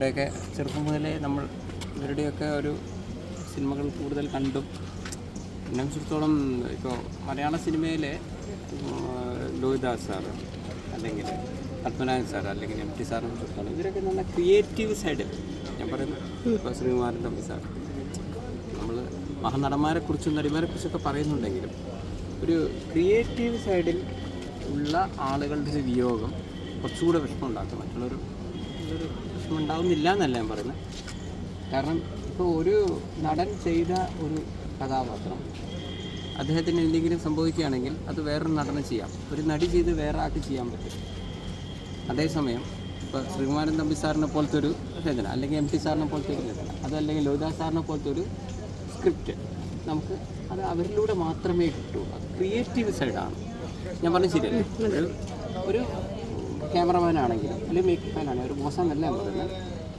ഇവരുടെയൊക്കെ ചെറുപ്പം മുതലേ നമ്മൾ ഇവരുടെയൊക്കെ ഒരു സിനിമകൾ കൂടുതൽ കണ്ടും. എന്നെ സംബന്ധിച്ചിടത്തോളം ഇപ്പോൾ മലയാള സിനിമയിലെ ലോഹിദാസ് സാറ് അല്ലെങ്കിൽ പത്മനാഭൻ സാർ അല്ലെങ്കിൽ എം ടി സാറിനെ സംബന്ധിച്ചിടത്തോളം ഇവരൊക്കെ നല്ല ക്രിയേറ്റീവ് സൈഡ്. ഞാൻ പറയുന്നത് ഇപ്പോൾ ശ്രീകുമാരൻ തമ്പി സാർ. നമ്മൾ മഹാനടന്മാരെക്കുറിച്ചും നടിമാരെക്കുറിച്ചൊക്കെ നടിമാരെ കുറിച്ചൊക്കെ പറയുന്നുണ്ടെങ്കിലും ഒരു ക്രിയേറ്റീവ് സൈഡിൽ ഉള്ള ആളുകളുടെ ഒരു വിയോഗം കുറച്ചുകൂടെ വിഷമം ഉണ്ടാക്കും. മറ്റുള്ളൊരു വിഷമം ഉണ്ടാവുന്നില്ല എന്നല്ല ഞാൻ പറയുന്നത്. കാരണം ഇപ്പോൾ ഒരു നടൻ ചെയ്ത ഒരു കഥാപാത്രം അദ്ദേഹത്തിന് എന്തെങ്കിലും സംഭവിക്കുകയാണെങ്കിൽ അത് വേറൊരു നടന് ചെയ്യാം. ഒരു നടി ചെയ്ത് വേറെ ആൾക്ക് ചെയ്യാൻ പറ്റും. അതേസമയം ഇപ്പോൾ ശ്രീകുമാരൻ തമ്പി സാറിനെ പോലത്തെ ഒരു രചന അല്ലെങ്കിൽ എം ടി സാറിനെ പോലത്തെ ഒരു രചന അതല്ലെങ്കിൽ ലോദാ സാറിനെ പോലത്തെ ഒരു സ്ക്രിപ്റ്റ് നമുക്ക് അത് അവരിലൂടെ മാത്രമേ കിട്ടൂ അത് ക്രിയേറ്റീവ് സൈഡാണ്. ഞാൻ പറഞ്ഞ ശരിയല്ലേ? ഒരു ആണെങ്കിലും അല്ലെങ്കിൽ മേക്കപ്പ് ആണെങ്കിലും ഒരു മോശം എന്നല്ല ഞാൻ പറയുന്നത്.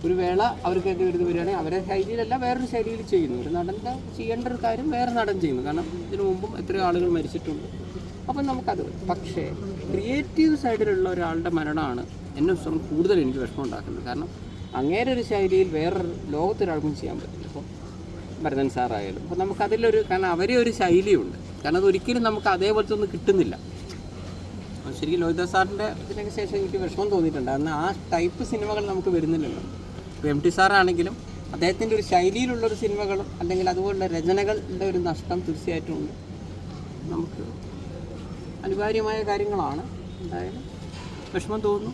ഒരു വേള അവർക്കൊക്കെ ഒരു ഇത് വരികയാണെങ്കിൽ അവരെ ശൈലിയിലല്ല വേറൊരു ശൈലിയിൽ ചെയ്യുന്നു. ഒരു നടന്റെ ചെയ്യേണ്ട ഒരു കാര്യം വേറെ നടൻ ചെയ്യുന്നു. കാരണം ഇതിനു മുമ്പും എത്രയോ ആളുകൾ മരിച്ചിട്ടുണ്ട്. അപ്പം നമുക്കത് പക്ഷേ ക്രിയേറ്റീവ് സൈഡിലുള്ള ഒരാളുടെ മരണമാണ് എന്നെ സംബന്ധിച്ച് കൂടുതൽ എനിക്ക് വിഷമം ഉണ്ടാക്കുന്നത് കാരണം അങ്ങേരെ ഒരു ശൈലിയിൽ വേറൊരു ലോകത്തൊരാൾക്കും ചെയ്യാൻ പറ്റില്ല. ഇപ്പോൾ ഭരതൻ സാറായാലും അപ്പോൾ നമുക്കതിലൊരു കാരണം അവരെ ഒരു ശൈലിയുണ്ട്. കാരണം അത് ഒരിക്കലും നമുക്ക് അതേപോലത്തെ ഒന്നും കിട്ടുന്നില്ല. അപ്പോൾ ശരിക്കും ലോഹിതാസ് സാറിന്റെ ഇതിനൊക്കെ ശേഷം എനിക്ക് വിഷമം തോന്നിയിട്ടുണ്ട്. അന്ന് ആ ടൈപ്പ് സിനിമകൾ നമുക്ക് വരുന്നില്ലല്ലോ. ഇപ്പോൾ എം ടി സാറാണെങ്കിലും അദ്ദേഹത്തിന്റെ ഒരു ശൈലിയിലുള്ളൊരു സിനിമകളും അല്ലെങ്കിൽ അതുപോലുള്ള രചനകളുടെ ഒരു നഷ്ടം തീർച്ചയായിട്ടും ഉണ്ട്. നമുക്ക് അനിവാര്യമായ കാര്യങ്ങളാണ്. എന്തായാലും വിഷമം തോന്നുന്നു.